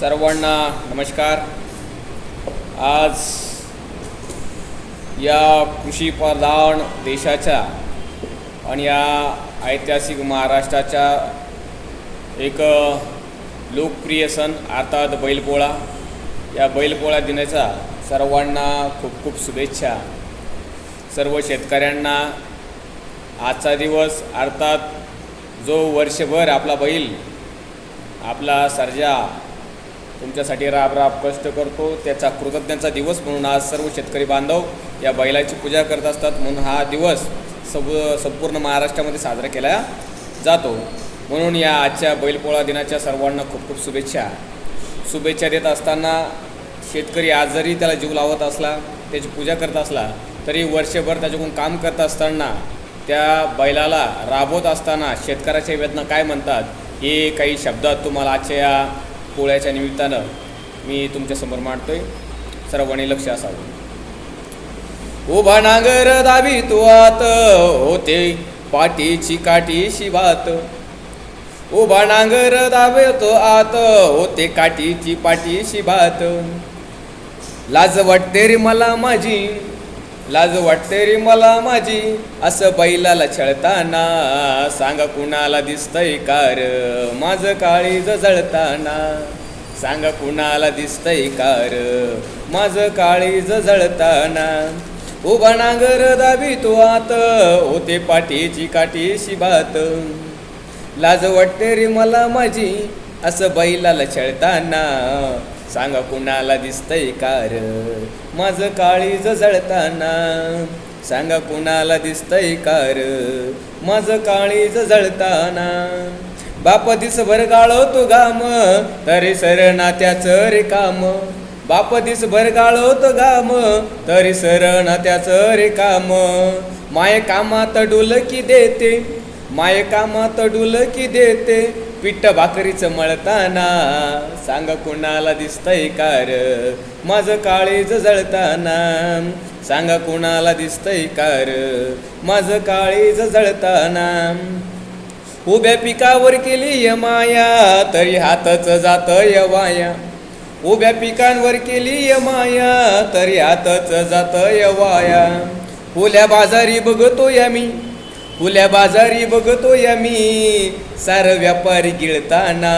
सर्वांना नमस्कार. आज या कृषीप्रधान देशाच्या आणि या ऐतिहासिक महाराष्ट्राच्या एक लोकप्रिय सण अर्थात बैलपोळा. या बैलपोळा दिनाचा सर्वांना खूप खूप शुभेच्छा. सर्व शेतकऱ्यांना आजचा दिवस अर्थात जो वर्षभर आपला बैल आपला सर्जा तुमच्यासाठी राब राब कष्ट करतो. त्याचा कृतज्ञांचा दिवस म्हणून आज सर्व शेतकरी बांधव या बैलाची पूजा करत असतात. म्हणून हा दिवस सब संपूर्ण महाराष्ट्रामध्ये साजरा केला जातो. म्हणून या आजच्या बैलपोळा दिनाच्या सर्वांना खूप खूप शुभेच्छा. शुभेच्छा देत असताना शेतकरी आज जरी त्याला जीव लावत असला त्याची पूजा करत असला तरी वर्षभर त्याच्याकडून काम करत असताना त्या बैलाला राबवत असताना शेतकऱ्याच्या वेदना काय म्हणतात हे काही शब्दात तुम्हाला आजच्या या पोळ्याच्या निमित्तानं मी तुमच्यासमोर मांडतोय. सर्वांनी लक्ष असावं. उभा नांगर दाबी तू आत होते पाठीची काठी शिवात. उभा नांगर दाबतो आत होते काठीची पाठी शिबात लाज वाटते रे मला माझी लाज वाटते रे मला माझी असं बैलाला छळताना. सांगा कुणाला दिसतंय कार माझं काळी जळताना सांगा कुणाला दिसतंय कार माझं काळी जळताना उभा नांगर दाबी तो आत होते पाठीची काठी शिबात. लाज वाटते रे मला माझी असं बैलाला छळताना सांगा कुणाला दिसतंय कार? माझं काळीज जळताना सांगा कुणाला दिसतंय कार? माझं काळीज जळताना बाप दिसभर गाळवतो गाम तरी सर नात्याचं रे काम. बाप दिसभर गाळवतो गाम तरी सर नात्याचं रे काम. माय कामात डुलकी देते माय कामात डुलकी देते पिट्ट भाकरीचं मळताना सांग कुणाला दिसतंय कार? माझं काळीज जळताना सांग कुणाला दिसतंय कार? माझं काळीज जळताना उभ्या पिकावर केली माया तरी हातच जात य वाया. उभ्या पिकांवर केली माया तरी हातच जात य वाया. फुल्या बाजारी बघतो या मी फुल्या बाजारी बघतो या मी. सार व्यापारी गिळताना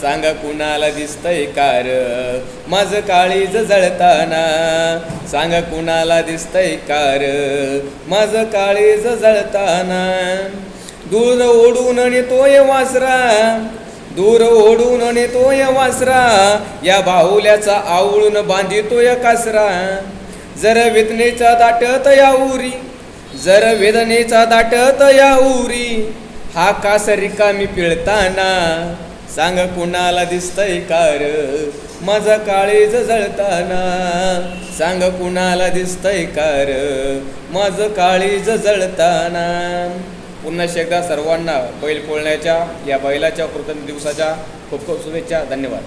सांगा कुणाला दिसतंय कार. माझं काळीज जळताना सांगा कुणाला दिसतंय कार. माझं काळीज जळताना दूर ओढून नेतोय वासरा. दूर ओढून नेतोय वासरा. या बाहुल्याचा आवळून बांधितोय कासरा. जर वेदनेचा दाटत या उरी जर वेदनेचा दाटत या उरी हा कास रिकामी पिळताना. सांग कुणाला दिसतंय कार माझा काळीज जळताना. सांग कुणाला दिसतंय कार माझं काळीज जळताना. पुन्हा एकदा सर्वांना बैल पोळण्याच्या या बैलाच्या कृतज्ञ दिवसाच्या खूप खूप शुभेच्छा. धन्यवाद.